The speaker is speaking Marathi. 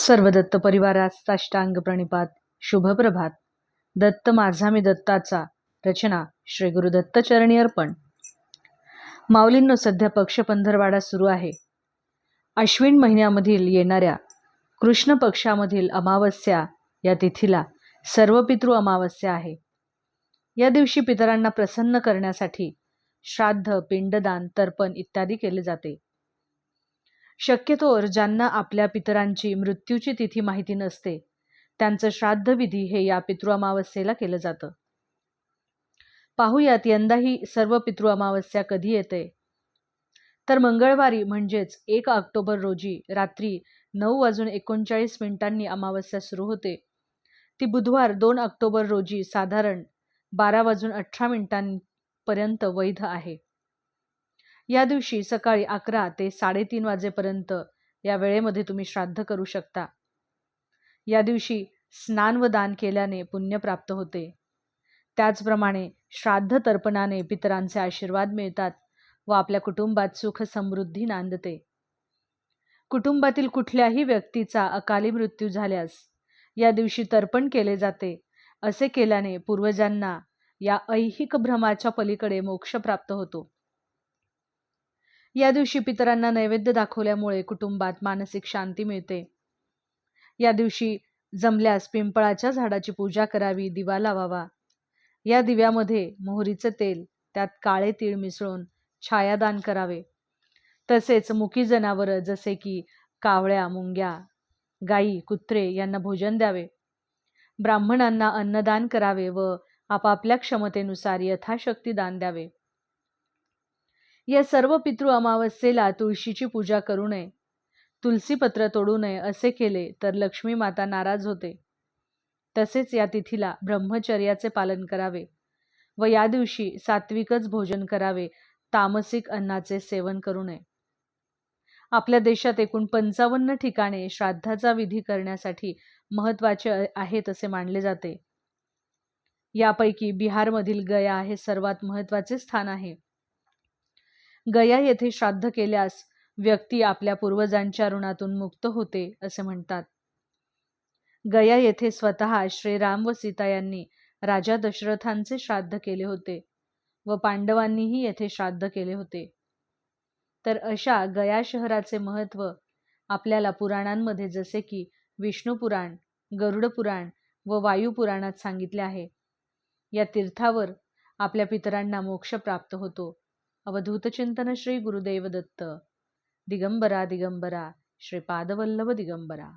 सर्व दत्त परिवारास साष्टांग प्रणिपात शुभप्रभात. दत्त माझा मी दत्ताचा. रचना श्री गुरु दत्तचरणी अर्पण. माऊलींनो सध्या पक्ष पंधरवाडा सुरू आहे. अश्विन महिन्यामधील येणाऱ्या कृष्ण पक्षामधील अमावस्या या तिथीला सर्व पितृ अमावस्या आहे. या दिवशी पितरांना प्रसन्न करण्यासाठी श्राद्ध पिंडदान तर्पण इत्यादी केले जाते. शक्यतोवर ज्यांना आपल्या पितरांची मृत्यूची तिथी माहिती नसते त्यांचं श्राद्धविधी हे या पितृ अमावस्येला केलं जातं. पाहुयात यंदाही सर्व पितृ अमावस्या कधी येते? तर मंगळवारी म्हणजेच एक ऑक्टोबर रोजी रात्री नऊ वाजून एकोणचाळीस मिनिटांनी अमावस्या सुरू होते. ती बुधवार दोन ऑक्टोबर रोजी साधारण बारा वाजून अठरा मिनिटांपर्यंत वैध आहे. या दिवशी सकाळी अकरा ते साडेतीन वाजेपर्यंत या वेळेमध्ये तुम्ही श्राद्ध करू शकता. या दिवशी स्नान व दान केल्याने पुण्य प्राप्त होते. त्याचप्रमाणे श्राद्ध तर्पणाने पितरांचे आशीर्वाद मिळतात व आपल्या कुटुंबात सुख समृद्धी नांदते. कुटुंबातील कुठल्याही व्यक्तीचा अकाली मृत्यू झाल्यास या दिवशी तर्पण केले जाते असे केल्याने पूर्वजांना या ऐहिक भ्रमाच्या पलीकडे मोक्ष प्राप्त होतो. या दिवशी पितरांना नैवेद्य दाखवल्यामुळे कुटुंबात मानसिक शांती मिळते. या दिवशी जमल्यास पिंपळाच्या झाडाची पूजा करावी दिवा लावावा. या दिव्यामध्ये मोहरीचं तेल त्यात काळे तीळ मिसळून छायादान करावे. तसेच मुकी जनावरं जसे की कावळ्या मुंग्या गाई कुत्रे यांना भोजन द्यावे. ब्राह्मणांना अन्नदान करावे व आपापल्या क्षमतेनुसार यथाशक्ती दान द्यावे. या सर्व पितृ अमावस्येला तुळशीची पूजा करू नये. तुलसीपत्र तोडू नये असे केले तर लक्ष्मी माता नाराज होते. तसेच या तिथीला ब्रह्मचर्याचे पालन करावे व या दिवशी सात्विकच भोजन करावे तामसिक अन्नाचे सेवन करू नये. आपल्या देशात एकूण पंचावन्न ठिकाणे श्राद्धाचा विधी करण्यासाठी महत्त्वाचे आहेत असे मानले जाते. यापैकी बिहारमधील गया हे सर्वात महत्त्वाचे स्थान आहे. गया येथे श्राद्ध केल्यास व्यक्ती आपल्या पूर्वजांच्या ऋणातून मुक्त होते असे म्हणतात. गया येथे स्वतः श्रीराम व सीता यांनी राजा दशरथांचे श्राद्ध केले होते व पांडवांनीही येथे श्राद्ध केले होते. तर अशा गया शहराचे महत्त्व आपल्याला पुराणांमध्ये जसे की विष्णू पुराण गरुड पुराण व वायू पुराणात सांगितले आहे. या तीर्थावर आपल्या पितरांना मोक्ष प्राप्त होतो. अवधूत चिंतन श्री गुरुदेव दत्त दिगंबरा दिगंबरा श्रीपादवल्लभ दिगंबरा